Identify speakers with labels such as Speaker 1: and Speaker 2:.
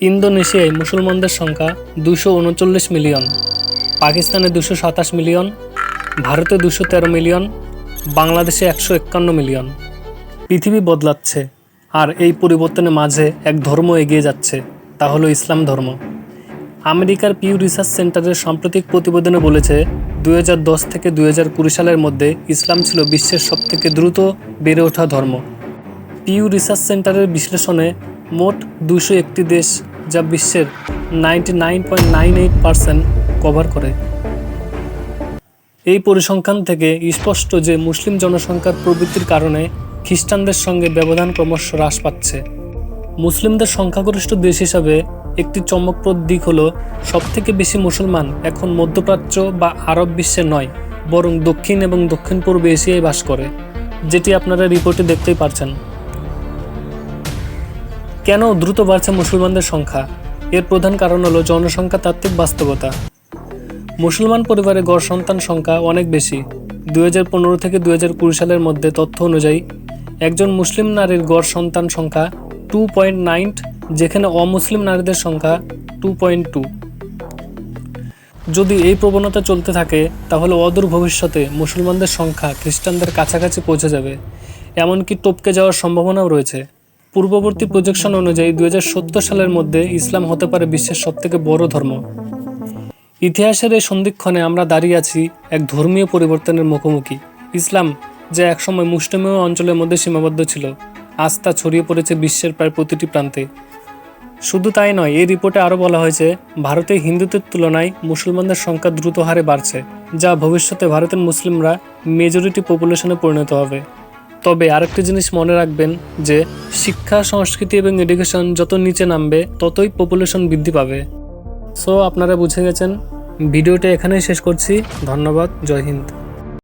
Speaker 1: ইন্দোনেশিয়ায় মুসলমানদের সংখ্যা দুশো উনচল্লিশ মিলিয়ন, পাকিস্তানে দুশো সাতাশ মিলিয়ন, ভারতে দুশো তেরো মিলিয়ন, বাংলাদেশে একশো একান্ন মিলিয়ন। পৃথিবী বদলাচ্ছে, আর এই পরিবর্তনের মাঝে এক ধর্ম এগিয়ে যাচ্ছে, তা হলো ইসলাম ধর্ম। আমেরিকার পিউ রিসার্চ সেন্টারের সাম্প্রতিক প্রতিবেদনে বলেছে দু হাজার দশ থেকে দু হাজার কুড়ি সালের মধ্যে ইসলাম ছিল বিশ্বের সবথেকে দ্রুত বেড়ে ওঠা ধর্ম। পিউ রিসার্চ সেন্টারের বিশ্লেষণে মোট দুশো একটি দেশ যা বিশ্বের ninety nine point nine eight percent cover করে। এই পরিসংখ্যান থেকে স্পষ্ট যে মুসলিম জনসংখ্যার প্রবৃত্তির কারণে খ্রিস্টানদের সঙ্গে ব্যবধান ক্রমশ হ্রাস পাচ্ছে। মুসলিমদের সংখ্যাগরিষ্ঠ দেশ হিসাবে একটি চমকপ্রদ দিক হলো, সবথেকে বেশি মুসলমান এখন মধ্যপ্রাচ্য বা আরব বিশ্বে নয়, বরং দক্ষিণ এবং দক্ষিণ পূর্ব এশিয়ায় বাস করে, যেটি আপনারা রিপোর্টে দেখতেই পারছেন। কেন দ্রুত বাড়ছে মুসলমানদের সংখ্যা? এর প্রধান কারণ হলো জনসংখ্যা তাত্ত্বিক বাস্তবতা। মুসলমান পরিবারে গড় সন্তান সংখ্যা অনেক বেশি। দুই হাজার পনেরো থেকে দুই হাজার কুড়ি সালের মধ্যে তথ্য অনুযায়ী, একজন মুসলিম নারীর গড় সন্তান সংখ্যা টু পয়েন্ট নাইন যেখানে অমুসলিম নারীদের সংখ্যা টু পয়েন্ট টু যদি এই প্রবণতা চলতে থাকে, তাহলে অদূর ভবিষ্যতে মুসলমানদের সংখ্যা খ্রিস্টানদের কাছাকাছি পৌঁছে যাবে। এমনকি টপকে যাওয়ার সম্ভাবনাও রয়েছে। পূর্ববর্তী প্রজেকশন অনুযায়ী দুই সালের মধ্যে ইসলাম হতে পারে বিশ্বের সবথেকে বড় ধর্ম। ইতিহাসের এই সন্ধিক্ষণে আমরা দাঁড়িয়ে আছি এক ধর্মীয় পরিবর্তনের মুখোমুখি। ইসলাম যা একসময় মুষ্টিমেয় অঞ্চলের মধ্যে সীমাবদ্ধ ছিল, আজ তা ছড়িয়ে পড়েছে বিশ্বের প্রায় প্রতিটি প্রান্তে। শুধু তাই নয়, এই রিপোর্টে আরও বলা হয়েছে, ভারতে হিন্দুদের তুলনায় মুসলমানদের সংখ্যা দ্রুত হারে বাড়ছে, যা ভবিষ্যতে ভারতের মুসলিমরা মেজরিটি পপুলেশনে পরিণত হবে। তবে আরেকটি জিনিস মনে রাখবেন যে শিক্ষা, সংস্কৃতি এবং এডুকেশন যত নিচে নামবে, ততই পপুলেশন বৃদ্ধি পাবে। সো আপনারা বুঝে গেছেন। ভিডিওটা এখানেই শেষ করছি। ধন্যবাদ। জয় হিন্দ।